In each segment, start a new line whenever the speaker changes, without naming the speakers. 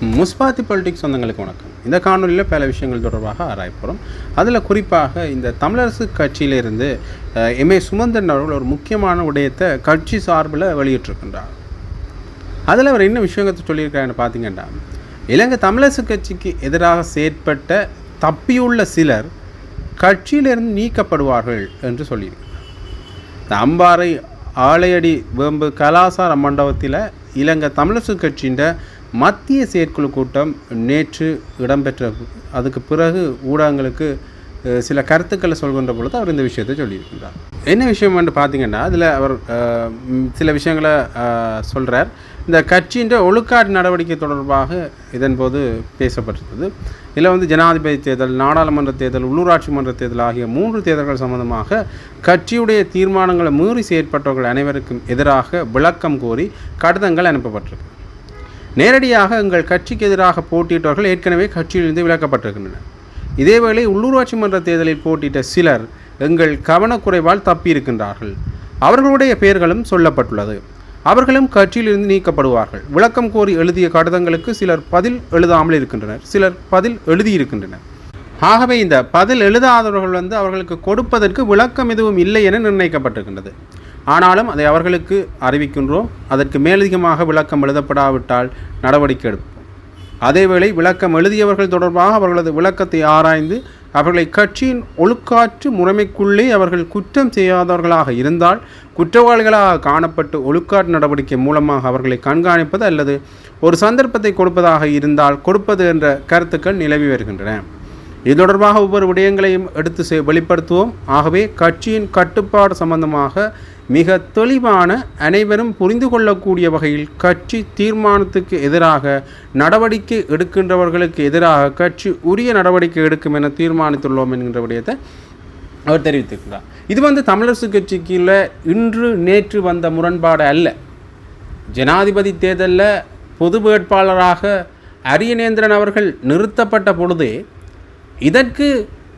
முஸ்பாத்தி politics சொந்தங்களுக்கு வணக்கம். இந்த காணொலியில் பல விஷயங்கள் தொடர்பாக ஆராயப்போகிறோம் அதில் குறிப்பாக இந்த தமிழரசு கட்சியிலிருந்து எம்ஏ எம். ஏ. சுமந்திரன் அவர்கள் ஒரு முக்கியமான விடயத்தை கட்சி சார்பில் வெளியிட்டிருக்கின்றார். அதில் அவர் என்ன விஷயத்தை சொல்லியிருக்காருன்னு பார்த்தீங்கன்னா இலங்கை தமிழரசு கட்சிக்கு எதிராக செயற்பட்ட தப்பியுள்ள சிலர் கட்சியிலிருந்து நீக்கப்படுவார்கள் என்று சொல்லியிருக்கிறார். இந்த அம்பாறை ஆலையடி வேம்பு கலாசார மண்டபத்தில் இலங்கை தமிழரசு கட்சியின் மத்திய செயற்குழு கூட்டம் நேற்று இடம்பெற்ற அதுக்கு பிறகு ஊடகங்களுக்கு சில கருத்துக்களை சொல்கின்ற பொழுது அவர் இந்த விஷயத்தை சொல்லியிருக்கின்றார் என்ன விஷயம் வந்து பார்த்தீங்கன்னா அதில் அவர் சில விஷயங்களை சொல்கிறார் இந்த கட்சியின் ஒழுக்காட்டு நடவடிக்கை தொடர்பாக இதன்போது பேசப்பட்டிருந்தது. இதில் வந்து ஜனாதிபதி தேர்தல் நாடாளுமன்ற தேர்தல் உள்ளூராட்சி மன்ற தேர்தல் ஆகிய மூன்று தேர்தல்கள் சம்பந்தமாக கட்சியுடைய தீர்மானங்களை மீறி செயற்பட்டவர்கள் அனைவருக்கும் எதிராக விளக்கம் கோரி கடிதங்கள் அனுப்பப்பட்டிருக்கு. நேரடியாக எங்கள் கட்சிக்கு எதிராக போட்டியிட்டவர்கள் ஏற்கனவே கட்சியிலிருந்து விலக்கப்பட்டிருக்கின்றனர். இதேவேளை உள்ளூராட்சி மன்ற தேர்தலில் போட்டியிட்ட சிலர் எங்கள் கவனக்குறைவால் தப்பியிருக்கின்றார்கள். அவர்களுடைய பெயர்களும் சொல்லப்பட்டுள்ளது. அவர்களும் கட்சியிலிருந்து நீக்கப்படுவார்கள். விளக்கம் கோரி எழுதிய கடிதங்களுக்கு சிலர் பதில் எழுதாமல் இருக்கின்றனர். சிலர் பதில் எழுதியிருக்கின்றனர். ஆகவே இந்த பதில் எழுதாதவர்கள் வந்து அவர்களுக்கு கொடுப்பதற்கு விளக்கம் எதுவும் இல்லை என நிர்ணயிக்கப்பட்டிருக்கின்றது. ஆனாலும் அதை அவர்களுக்கு அறிவிக்கின்றோம். அதற்கு மேலதிகமாக விளக்கம் எழுதப்படாவிட்டால் நடவடிக்கை எடுப்போம். அதேவேளை விளக்கம் எழுதியவர்கள் தொடர்பாக அவர்களது விளக்கத்தை ஆராய்ந்து அவர்களை கட்சியின் ஒழுக்காற்று முறைமைக்குள்ளே அவர்கள் குற்றம் செய்யாதவர்களாக இருந்தால் குற்றவாளிகளாக காணப்பட்டு ஒழுக்காற்று நடவடிக்கை மூலமாக அவர்களை கண்காணிப்பது அல்லது ஒரு சந்தர்ப்பத்தை கொடுப்பதாக இருந்தால் கொடுப்பது என்ற கருத்துக்கள் நிலவி வருகின்றன. இது தொடர்பாக ஒவ்வொரு விடயங்களையும் எடுத்து செ- வெளிப்படுத்துவோம். ஆகவே கட்சியின் கட்டுப்பாடு சம்பந்தமாக மிக தெளிவான அனைவரும் புரிந்து கொள்ளக்கூடிய வகையில் கட்சி தீர்மானத்துக்கு எதிராக நடவடிக்கை எடுக்கின்றவர்களுக்கு எதிராக கட்சி உரிய நடவடிக்கை எடுக்கும் என தீர்மானித்துள்ளோம் என்கின்ற விடயத்தை அவர் தெரிவித்திருக்கிறார். இது வந்து தமிழரசு கட்சிக்குள்ள இன்று நேற்று வந்த முரண்பாடு அல்ல. ஜனாதிபதி தேர்தலில் பொது வேட்பாளராக அரியநேந்திரன் அவர்கள் நிறுத்தப்பட்ட பொழுதே இதற்கு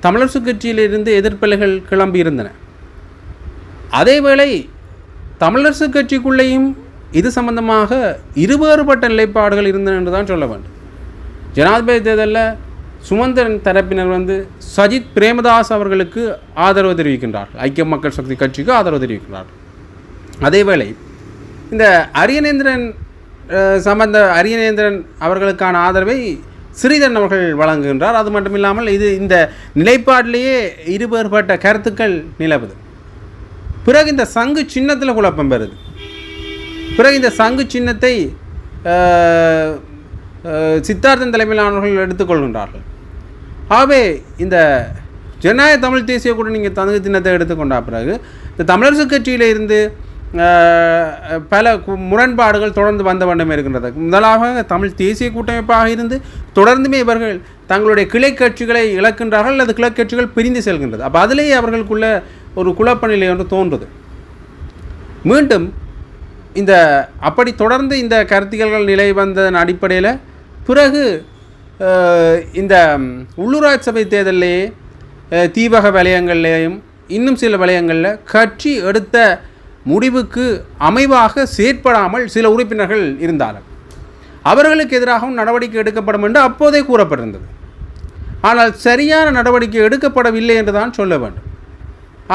தமிழரசு கட்சியிலிருந்து எதிர்ப்பலைகள் கிளம்பியிருந்தன. அதேவேளை தமிழரசு கட்சிக்குள்ளேயும் இது சம்பந்தமாக இருவேறுபட்ட நிலைப்பாடுகள் இருந்தன என்று தான் சொல்ல வேண்டும். ஜனாதிபதி தேர்தலில் சுமந்திரன் தரப்பினர் வந்து சஜித் பிரேமதாஸ் அவர்களுக்கு ஆதரவு தெரிவிக்கின்றார்கள். ஐக்கிய மக்கள் சக்தி கட்சிக்கு ஆதரவு தெரிவிக்கின்றார்கள். அதேவேளை இந்த அரியநேந்திரன் சம்பந்த அரியநேந்திரன் அவர்களுக்கான ஆதரவை ஸ்ரீதரன் அவர்கள் வழங்குகின்றார். அது மட்டும் இல்லாமல் இது இந்த நிலைப்பாட்டிலேயே இருவேறுபட்ட கருத்துக்கள் நிலவுது. பிறகு இந்த சங்கு சின்னத்தில் குழப்பம் பெறுது பிறகு இந்த சங்கு சின்னத்தை சித்தார்த்தன் தலைமையிலானவர்கள் எடுத்துக்கொள்கின்றார்கள் ஆகவே இந்த ஜனநாயக தமிழ் தேசிய கூட நீங்கள் தங்கு சின்னத்தை எடுத்துக்கொண்ட பிறகு இந்த தமிழரசு கட்சியில் இருந்து பல முரண்பாடுகள் தொடர்ந்து வந்த வண்ணமே இருக்கின்றது. முதலாக தமிழ் தேசிய கூட்டமைப்பாக இருந்து தொடர்ந்துமே இவர்கள் தங்களுடைய கிளை கட்சிகளை இழக்கின்றார்கள் அல்லது கிளை கட்சிகள் பிரிந்து செல்கின்றது. அப்போ அதிலேயே அவர்களுக்குள்ள ஒரு குழப்பநிலை ஒன்று தோன்றுது. மீண்டும் இந்த அப்படி தொடர்ந்து இந்த கருத்தியல்கள் நிலை வந்ததன் அடிப்படையில் பிறகு இந்த உள்ளூராட்சி சபை தேர்தலிலேயே தீபக வலயங்கள்லேயும் இன்னும் சில வலயங்களில் கட்சி எடுத்த முடிவுக்கு அமைவாக செயற்படாமல் சில உறுப்பினர்கள் இருந்தார்கள். அவர்களுக்கு எதிராகவும் நடவடிக்கை எடுக்கப்படும் என்று அப்போதே கூறப்பட்டிருந்தது. ஆனால் சரியான நடவடிக்கை எடுக்கப்படவில்லை என்று தான் சொல்ல வேண்டும்.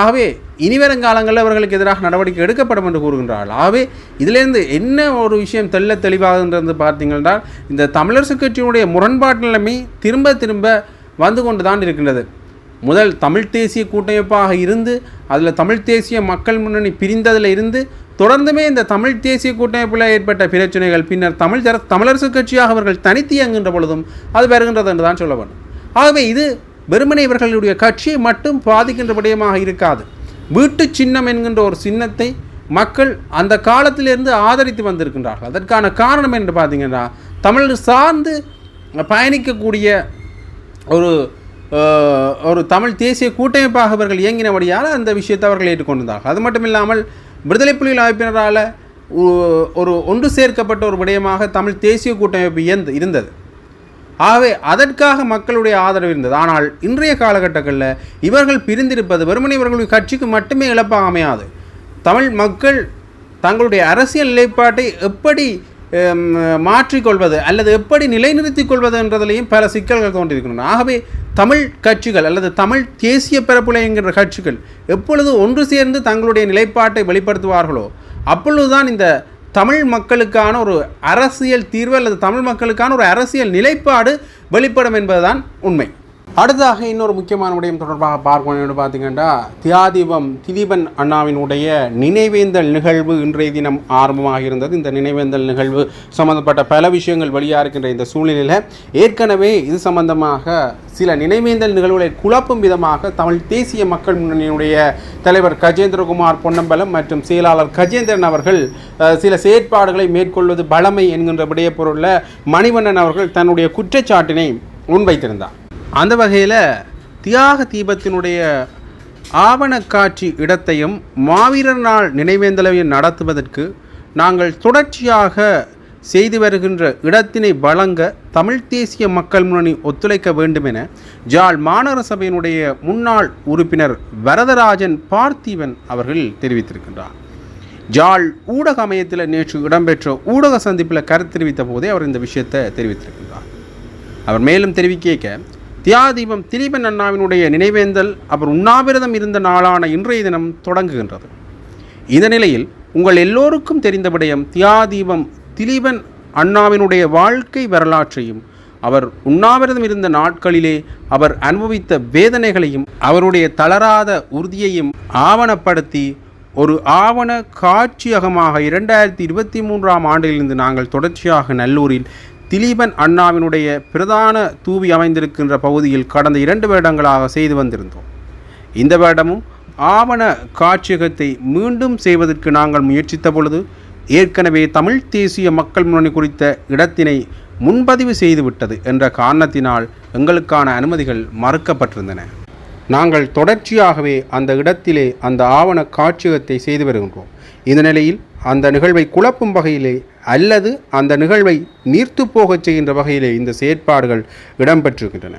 ஆகவே இனிவரும் காலங்களில் அவர்களுக்கு எதிராக நடவடிக்கை எடுக்கப்படும் என்று கூறுகின்றார்கள். ஆகவே இதிலேருந்து என்ன ஒரு விஷயம் தெல்ல தெளிவாகுன்றது பார்த்தீங்கன்னா இந்த தமிழரசு கட்சியினுடைய முரண்பாட்டு நிலைமை திரும்ப திரும்ப வந்து கொண்டு தான் இருக்கின்றது. முதல் தமிழ் தேசிய கூட்டமைப்பாக இருந்து அதில் தமிழ் தேசிய மக்கள் முன்னணி பிரிந்ததில் இருந்து தொடர்ந்துமே இந்த தமிழ் தேசிய கூட்டமைப்பில் ஏற்பட்ட பிரச்சனைகள் பின்னர் தமிழ் தமிழரசு கட்சியாக அவர்கள் தனித்து இயங்குகின்ற பொழுதும் அது வருகின்றது என்று தான் சொல்ல வேண்டும். ஆகவே இது வெறுமனே இவர்களுடைய கட்சியை மட்டும் பாதிக்கின்ற விடயமாக இருக்காது. வீட்டு சின்னம் என்கின்ற ஒரு சின்னத்தை மக்கள் அந்த காலத்திலிருந்து ஆதரித்து வந்திருக்கின்றார்கள். அதற்கான காரணம் என்று பார்த்தீங்கன்னா தமிழ் சார்ந்து பயணிக்கக்கூடிய ஒரு ஒரு தமிழ் தேசிய கூட்டமைப்பாக அவர்கள் இயங்கினபடியால் அந்த விஷயத்தை அவர்கள் ஏற்றுக்கொண்டிருந்தார்கள். அது மட்டும் இல்லாமல் விடுதலை புலிகள் அமைப்பினரால் ஒரு ஒன்று சேர்க்கப்பட்ட ஒரு விடயமாக தமிழ் தேசிய கூட்டமைப்பு இயந்து இருந்தது. ஆகவே அதற்காக மக்களுடைய ஆதரவு இருந்தது. ஆனால் இன்றைய காலகட்டங்களில் இவர்கள் பிரிந்திருப்பது வெறுமனே இவர்களுடைய கட்சிக்கு மட்டுமே இழப்பாக அமையாது. தமிழ் மக்கள் தங்களுடைய அரசியல் நிலைப்பாட்டை எப்படி மாற்றிக்கொள்வது அல்லது எப்படி நிலைநிறுத்திக் கொள்வது என்றதிலையும் பல சிக்கல்கள் தோன்றியிருக்கின்றன. ஆகவே தமிழ் கட்சிகள் அல்லது தமிழ் தேசிய பரப்புலை என்கின்ற கட்சிகள் எப்பொழுது ஒன்று சேர்ந்து தங்களுடைய நிலைப்பாட்டை வெளிப்படுத்துவார்களோ அப்பொழுதுதான் இந்த தமிழ் மக்களுக்கான ஒரு அரசியல் தீர்வு அல்லது தமிழ் மக்களுக்கான ஒரு அரசியல் நிலைப்பாடு வெளிப்படும் என்பதுதான் உண்மை. அடுத்ததாக இன்னொரு முக்கியமான விடயம் தொடர்பாக பார்க்கணும் என்று பார்த்தீங்கன்னா தியாதீபம் திதீபன் அண்ணாவினுடைய நினைவேந்தல் நிகழ்வு இன்றைய தினம் ஆரம்பமாக இருந்தது. இந்த நினைவேந்தல் நிகழ்வு சம்பந்தப்பட்ட பல விஷயங்கள் வெளியாக இருக்கின்ற இந்த சூழ்நிலையில் ஏற்கனவே இது சம்பந்தமாக சில நினைவேந்தல் நிகழ்வுகளை குழப்பும் விதமாக தமிழ் தேசிய மக்கள் முன்னணியினுடைய தலைவர் கஜேந்திரகுமார் பொன்னம்பலம் மற்றும் செயலாளர் கஜேந்திரன் அவர்கள் சில செயற்பாடுகளை மேற்கொள்வது பழமை என்கின்ற விடயப்பொருளில் மணிவண்ணன் அவர்கள் தன்னுடைய குற்றச்சாட்டினை முன்வைத்திருந்தார் அந்த வகையில் தியாக தீபத்தினுடைய ஆவணக்காட்சி இடத்தையும் மாவீரர் நாள் நினைவேந்தலையும் நடத்துவதற்கு நாங்கள் தொடர்ச்சியாக செய்து வருகின்ற இடத்தினை வழங்க தமிழ் தேசிய மக்கள் முன்னணி ஒத்துழைக்க வேண்டும் என ஜாழ் மாநகர சபையினுடைய முன்னாள் உறுப்பினர் வரதராஜன் பார்த்திவன் அவர்கள் தெரிவித்திருக்கின்றார். ஜாழ் ஊடக அமையத்தில் நேற்று இடம்பெற்ற ஊடக சந்திப்பில் கருத்து தெரிவித்த போதே அவர் இந்த விஷயத்தை தெரிவித்திருக்கின்றார். அவர் மேலும் தெரிவிக்க தியாதீபம் திலீபன் அண்ணாவினுடைய நினைவேந்தல் அவர் உண்ணாவிரதம் இருந்த நாளான இன்றைய தினம் தொடங்குகின்றது. இந்த நிலையில் உங்கள் எல்லோருக்கும் தெரிந்த விடயம் தியாதீபம் திலீபன் அண்ணாவினுடைய வாழ்க்கை வரலாற்றையும் அவர் உண்ணாவிரதம் இருந்த நாட்களிலே அவர் அனுபவித்த வேதனைகளையும் அவருடைய தளராத உறுதியையும் ஆவணப்படுத்தி ஒரு ஆவண காட்சியகமாக இரண்டாயிரத்தி இருபத்தி மூன்றாம் ஆண்டிலிருந்து நாங்கள் தொடர்ச்சியாக நல்லூரில் திலீபன் அண்ணாவினுடைய பிரதான தூவி அமைந்திருக்கின்ற பகுதியில் கடந்த இரண்டு வருடங்களாக செய்து வந்திருந்தோம். இந்த வருடமும் ஆவண காட்சியகத்தை மீண்டும் செய்வதற்கு நாங்கள் முயற்சித்த பொழுது ஏற்கனவே தமிழ் தேசிய மக்கள் முன்னணி குறித்த இடத்தினை முன்பதிவு செய்துவிட்டது என்ற காரணத்தினால் எங்களுக்கான அனுமதிகள் மறுக்கப்பட்டிருந்தன. நாங்கள் தொடர்ச்சியாகவே அந்த இடத்திலே அந்த ஆவண காட்சியகத்தை செய்து வருகின்றோம். இந்த நிலையில் அந்த நிகழ்வை குழப்பும் வகையிலே அல்லது அந்த நிகழ்வை நீர்த்து போகச் செய்கின்ற வகையிலே இந்த செயற்பாடுகள் இடம்பெற்றிருக்கின்றன.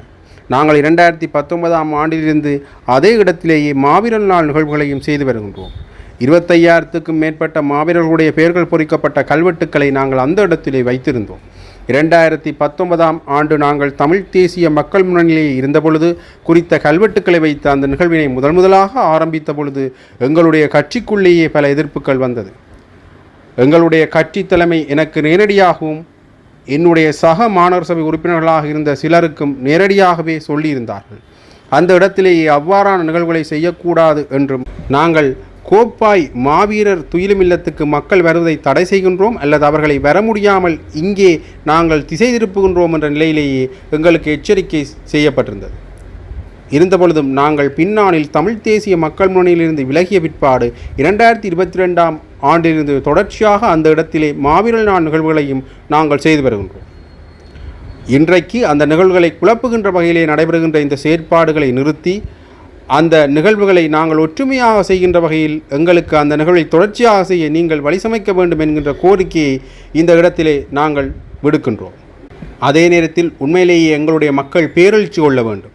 நாங்கள் இரண்டாயிரத்தி பத்தொன்பதாம் ஆண்டிலிருந்து அதே இடத்திலேயே மாவீரர் நாள் நிகழ்வுகளையும் செய்து வருகின்றோம். இருபத்தையாயிரத்துக்கும் மேற்பட்ட மாவீரர்களுடைய பெயர்கள் பொறிக்கப்பட்ட கல்வெட்டுக்களை நாங்கள் அந்த இடத்திலே வைத்திருந்தோம். இரண்டாயிரத்தி பத்தொன்பதாம் ஆண்டு நாங்கள் தமிழ் தேசிய மக்கள் முன்னணியில் இருந்தபொழுது குறித்த கல்வெட்டுக்களை வைத்த அந்த நிகழ்வினை முதல் முதலாக ஆரம்பித்த பொழுது எங்களுடைய கட்சிக்குள்ளேயே பல எதிர்ப்புகள் வந்தது. எங்களுடைய கட்சி தலைமை எனக்கு நேரடியாகவும் என்னுடைய சக மாணவர் சபை உறுப்பினர்களாக இருந்த சிலருக்கும் நேரடியாகவே சொல்லியிருந்தார்கள். அந்த இடத்திலேயே அவ்வாறான நிகழ்வுகளை செய்யக்கூடாது என்றும் நாங்கள் கோப்பாய் மாவீரர் துயிலுமில்லத்துக்கு மக்கள் வருவதை தடை செய்கின்றோம் அல்லது அவர்களை வர முடியாமல் இங்கே நாங்கள் திசை திருப்புகின்றோம் என்ற நிலையிலேயே எங்களுக்கு எச்சரிக்கை செய்யப்பட்டிருந்தது. இருந்தபொழுதும் நாங்கள் பின்னாளில் தமிழ் தேசிய மக்கள் முன்னணியிலிருந்து விலகிய பிற்பாடு இரண்டாயிரத்தி இருபத்தி ரெண்டாம் ஆண்டிலிருந்து தொடர்ச்சியாக அந்த இடத்திலே மாவீரர் நாள் நிகழ்வுகளையும் நாங்கள் செய்து வருகின்றோம். இன்றைக்கு அந்த நிகழ்வுகளை குழப்புகின்ற வகையிலே நடைபெறுகின்ற இந்த செயற்பாடுகளை நிறுத்தி அந்த நிகழ்வுகளை நாங்கள் ஒற்றுமையாக செய்கின்ற வகையில் எங்களுக்கு அந்த நிகழ்வை தொடர்ச்சியாக செய்ய நீங்கள் வழிசமைக்க வேண்டும் என்கின்ற கோரிக்கையை இந்த இடத்திலே நாங்கள் விடுக்கின்றோம். அதே நேரத்தில் உண்மையிலேயே எங்களுடைய மக்கள் பேரெழுச்சி கொள்ள வேண்டும்.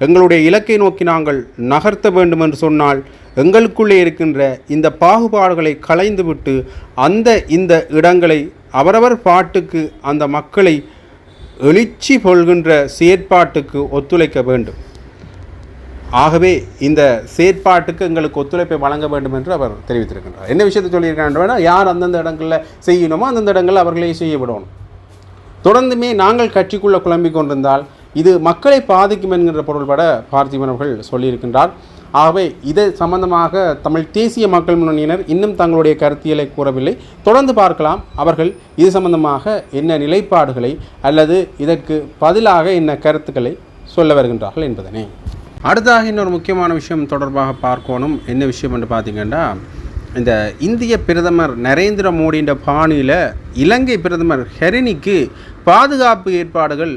எங்களுடைய இலக்கை நோக்கி நாங்கள் நகர்த்த வேண்டும் என்று சொன்னால் எங்களுக்குள்ளே இருக்கின்ற இந்த பாகுபாடுகளை களைந்துவிட்டு அந்த இந்த இடங்களை அவரவர் பாட்டுக்கு அந்த மக்களை எழுச்சி கொள்கின்ற செயற்பாட்டுக்கு ஒத்துழைக்க வேண்டும். ஆகவே இந்த செயற்பாட்டுக்கு எங்களுக்கு ஒத்துழைப்பை வழங்க வேண்டும் என்று அவர் தெரிவித்திருக்கின்றார். என்ன விஷயத்தை சொல்லியிருக்காங்கன்னா யார் அந்தந்த இடங்களில் செய்யணுமோ அந்தந்த இடங்களில் அவர்களே செய்ய விடணும். தொடர்ந்துமே நாங்கள் கட்சிக்குள்ளே குழம்பிக் கொண்டிருந்தால் இது மக்களை பாதிக்கும் என்கின்ற பொருள்பட பார்த்திபன் அவர்கள் சொல்லியிருக்கின்றார். ஆகவே இது சம்பந்தமாக தமிழ் தேசிய மக்கள் முன்னணியினர் இன்னும் தங்களுடைய கருத்தியலை கூறவில்லை. தொடர்ந்து பார்க்கலாம் அவர்கள் இது சம்பந்தமாக என்ன நிலைப்பாடுகளை அல்லது இதற்கு பதிலாக என்ன கருத்துக்களை சொல்ல வருகின்றார்கள் என்பதனை. அடுத்ததாக இன்னொரு முக்கியமான விஷயம் தொடர்பாக பார்க்கணும். என்ன விஷயம் என்று பார்த்தீங்கன்னா இந்த இந்திய பிரதமர் நரேந்திர மோடின்ற பாணியில் இலங்கை பிரதமர் ஹெரினிக்கு பாதுகாப்பு ஏற்பாடுகள்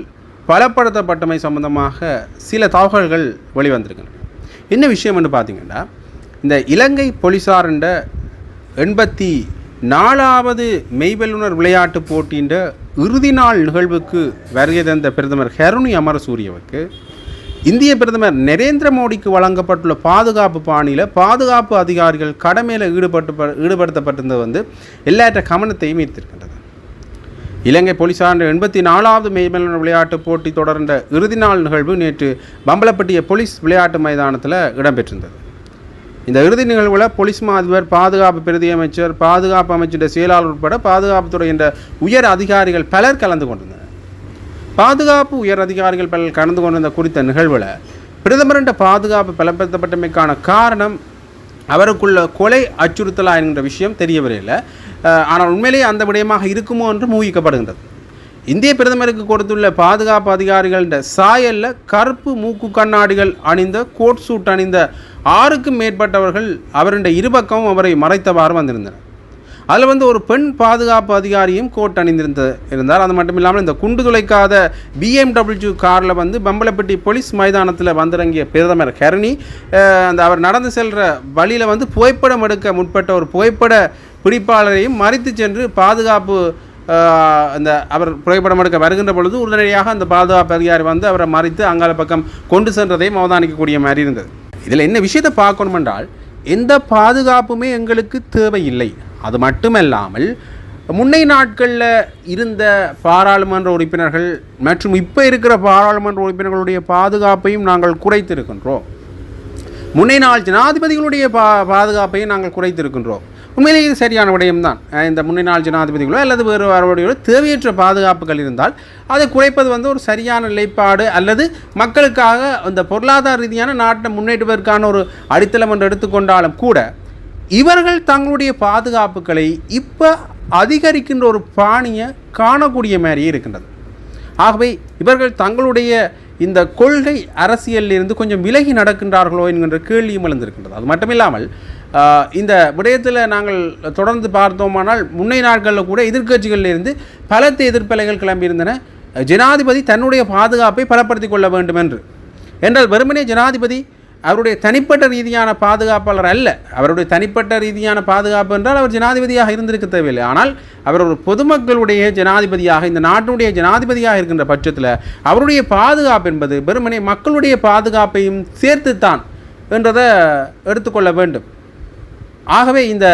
பலப்படுத்தப்பட்டமை சம்பந்தமாக சில தகவல்கள் வெளிவந்திருக்கின்றன. என்ன விஷயம் என்று பார்த்தீங்கன்னா இந்த இலங்கை போலீசாருண்ட எண்பத்தி நாலாவது மெய்வல்லுனர் விளையாட்டு போட்டின்ற இறுதி நாள் நிகழ்வுக்கு வருகை தந்த பிரதமர் ஹெருனி அமரசூரியவுக்கு இந்திய பிரதமர் நரேந்திர மோடிக்கு வழங்கப்பட்டுள்ள பாதுகாப்பு பாணியில் பாதுகாப்பு அதிகாரிகள் கடமையில் ஈடுபட்டு ஈடுபடுத்தப்பட்டிருந்தது வந்து எல்லாற்ற கவனத்தையும் ஈர்த்திருக்கின்றது. இலங்கை போலீசார் எண்பத்தி நாலாவது மேம்பலன் விளையாட்டுப் போட்டி தொடர்ந்த இறுதி நாள் நிகழ்வு நேற்று பம்பலப்பட்டிய போலீஸ் விளையாட்டு மைதானத்தில் இடம்பெற்றிருந்தது. இந்த இறுதி நிகழ்வில் போலீஸ் மா அதிபர் பாதுகாப்பு பிரதி அமைச்சர் பாதுகாப்பு அமைச்சின் செயலாளர் உட்பட பாதுகாப்புத்துறை என்ற உயர் அதிகாரிகள் பலர் கலந்து கொண்டிருந்தனர் பாதுகாப்பு உயர் அதிகாரிகள் பலர் கலந்து கொண்டிருந்த குறித்த நிகழ்வில் பிரதமரின் பாதுகாப்பு பலப்படுத்தப்பட்டமைக்கான காரணம் அவருக்குள்ள கொலை அச்சுறுத்தலா என்கிற விஷயம் தெரியவில்லை ஆனால் உண்மையிலேயே அந்த விடயமாக இருக்குமோ என்று ஊகிக்கப்படுகின்றது. இந்திய பிரதமருக்கு கொடுத்துள்ள பாதுகாப்பு அதிகாரிகளின் சாயல்ல கருப்பு மூக்கு கண்ணாடிகள் அணிந்த கோட் சூட் அணிந்த ஆறுக்கும் மேற்பட்டவர்கள் அவருடைய இருபக்கமும் அவரை மறைத்தவாறு வந்திருந்தனர். அதில் வந்து ஒரு பெண் பாதுகாப்பு அதிகாரியும் கோட் அணிந்திருந்த இருந்தார். அது மட்டும் இல்லாமல் இந்த குண்டு துளைக்காத பிஎம்டபிள்யூ காரில் வந்து பம்பலப்பட்டி போலீஸ் மைதானத்தில் வந்திறங்கிய பிரதமர் கரணி அந்த அவர் நடந்து செல்கிற வழியில் வந்து புகைப்படம் எடுக்க முற்பட்ட ஒரு புகைப்பட பிடிப்பாளரையும் மறித்து சென்று பாதுகாப்பு அந்த அவர் புகைப்படம் எடுக்க வருகின்ற பொழுது உடனடியாக அந்த பாதுகாப்பு அதிகாரி வந்து அவரை மறித்து அங்கால பக்கம் கொண்டு சென்றதையும் அவதானிக்கக்கூடிய மாதிரி இருந்தது. இதில் என்ன விஷயத்தை பார்க்கணும் என்றால் எந்த பாதுகாப்புமே எங்களுக்கு தேவையில்லை. அது மட்டுமல்லாமல் முன்னை நாட்களில் இருந்த பாராளுமன்ற உறுப்பினர்கள் மற்றும் இப்போ இருக்கிற பாராளுமன்ற உறுப்பினர்களுடைய பாதுகாப்பையும் நாங்கள் குறைத்திருக்கின்றோம். முன்னை நாள் ஜனாதிபதிகளுடைய பா பாதுகாப்பையும் நாங்கள் குறைத்திருக்கின்றோம். உண்மையிலேயே இது சரியான விடயம்தான். இந்த முன்னை நாள் ஜனாதிபதிகளோ அல்லது வேறு வரவடைகளோ தேவையற்ற பாதுகாப்புகள் இருந்தால் அதை குறைப்பது வந்து ஒரு சரியான நிலைப்பாடு அல்லது மக்களுக்காக அந்த பொருளாதார ரீதியான நாட்டை முன்னேற்றுவதற்கான ஒரு அடித்தளம் என்று எடுத்துக்கொண்டாலும் கூட இவர்கள் தங்களுடைய பாதுகாப்புகளை இப்போ அதிகரிக்கின்ற ஒரு பாணியை காணக்கூடிய மாதிரியே இருக்கின்றது. ஆகவே இவர்கள் தங்களுடைய இந்த கொள்கை அரசியலில் இருந்து கொஞ்சம் விலகி நடக்கின்றார்களோ என்கின்ற கேள்வியும் எழுந்திருக்கின்றது. அது மட்டுமில்லாமல் இந்த விடயத்தில் நாங்கள் தொடர்ந்து பார்த்தோமானால் முன்னை நாட்களில் கூட எதிர்க்கட்சிகளில் இருந்து பலத்த எதிர்ப்பலைகள் கிளம்பியிருந்தன. ஜனாதிபதி தன்னுடைய பாதுகாப்பை பலப்படுத்திக் கொள்ள வேண்டும் என்று என்றால் வெறுமனே ஜனாதிபதி அவருடைய தனிப்பட்ட ரீதியான பாதுகாப்பாளர் அல்ல. அவருடைய தனிப்பட்ட ரீதியான பாதுகாப்பு என்றால் அவர் ஜனாதிபதியாக இருந்திருக்க தேவையில்லை. ஆனால் அவர் ஒரு பொதுமக்களுடைய ஜனாதிபதியாக இந்த நாட்டினுடைய ஜனாதிபதியாக இருக்கின்ற பட்சத்தில் அவருடைய பாதுகாப்பு என்பது வெறுமனே மக்களுடைய பாதுகாப்பையும் சேர்த்துத்தான் என்றதை எடுத்துக்கொள்ள வேண்டும். ஆகவே இந்த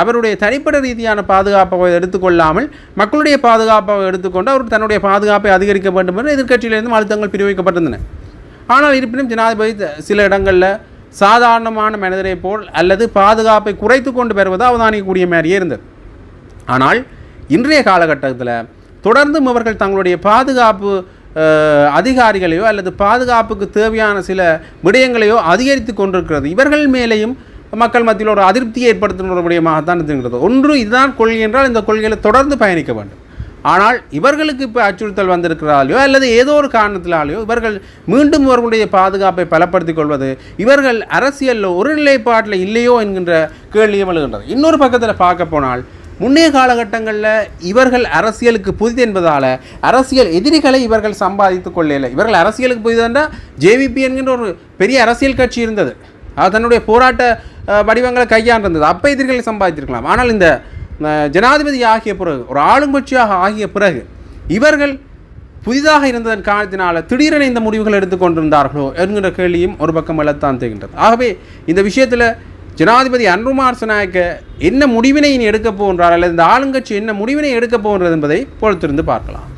அவருடைய தனிப்பட்ட ரீதியான பாதுகாப்பை எடுத்துக்கொள்ளாமல் மக்களுடைய பாதுகாப்பை எடுத்துக்கொண்டு அவர் தன்னுடைய பாதுகாப்பை அதிகரிக்க வேண்டும் என்று எதிர்க்கட்சியிலிருந்து அழுத்தங்கள் பிரிவிக்கப்பட்டிருந்தன. ஆனால் இருப்பினும் ஜனாதிபதி சில இடங்களில் சாதாரணமான மனிதரை போல் அல்லது பாதுகாப்பை குறைத்து கொண்டு வருவதை அவதானிக்கக்கூடிய மாதிரியே இருந்தது. ஆனால் இன்றைய காலகட்டத்தில் தொடர்ந்தும் அவர்கள் தங்களுடைய பாதுகாப்பு அதிகாரிகளையோ அல்லது பாதுகாப்புக்கு தேவையான சில விடயங்களையோ அதிகரித்து கொண்டிருக்கிறது. இவர்கள் மேலேயும் மக்கள் மத்தியில் ஒரு அதிருப்தியை ஏற்படுத்துகிற ஒரு விடயமாகத்தான் ஒன்று இதுதான் கொள்கை என்றால் இந்த கொள்கையில் தொடர்ந்து பயணிக்க வேண்டும். ஆனால் இவர்களுக்கு இப்போ அச்சுறுத்தல் வந்திருக்கிறாலையோ அல்லது ஏதோ ஒரு காரணத்தினாலேயோ இவர்கள் மீண்டும் இவர்களுடைய பாதுகாப்பை பலப்படுத்திக் கொள்வது இவர்கள் அரசியலில் ஒரு நிலைப்பாட்டில் இல்லையோ என்கின்ற கேள்வியும் எழுகின்றது. இன்னொரு பக்கத்தில் பார்க்க போனால் முன்னைய காலகட்டங்களில் இவர்கள் அரசியலுக்கு புதிது என்பதால் அரசியல் எதிரிகளை இவர்கள் சம்பாதித்து கொள்ளல. இவர்கள் அரசியலுக்கு புதிதென்றால் ஜேவிபி என்கின்ற ஒரு பெரிய அரசியல் கட்சி இருந்தது. அது தன்னுடைய போராட்ட வடிவங்களை கையாண்டிருந்தது. அப்போ எதிரிகளை சம்பாதித்திருக்கலாம். ஆனால் இந்த ஜனாதிபதி ஆகிய பிறகு ஒரு ஆளுங்கட்சியாக ஆகிய பிறகு இவர்கள் புதிதாக இருந்ததன் காரணத்தினால் திடீரென இந்த முடிவுகள் எடுத்துக்கொண்டிருந்தார்களோ என்கிற கேள்வியும் ஒரு பக்கம் எழத்தான் தெரிகின்றது ஆகவே இந்த விஷயத்தில் ஜனாதிபதி அன்ருமார் சனாயக்க என்ன முடிவினை எடுக்கப் போகின்றார் அல்லது இந்த ஆளுங்கட்சி என்ன முடிவினை எடுக்கப் போகின்றது என்பதை பொறுத்திருந்து பார்க்கலாம்.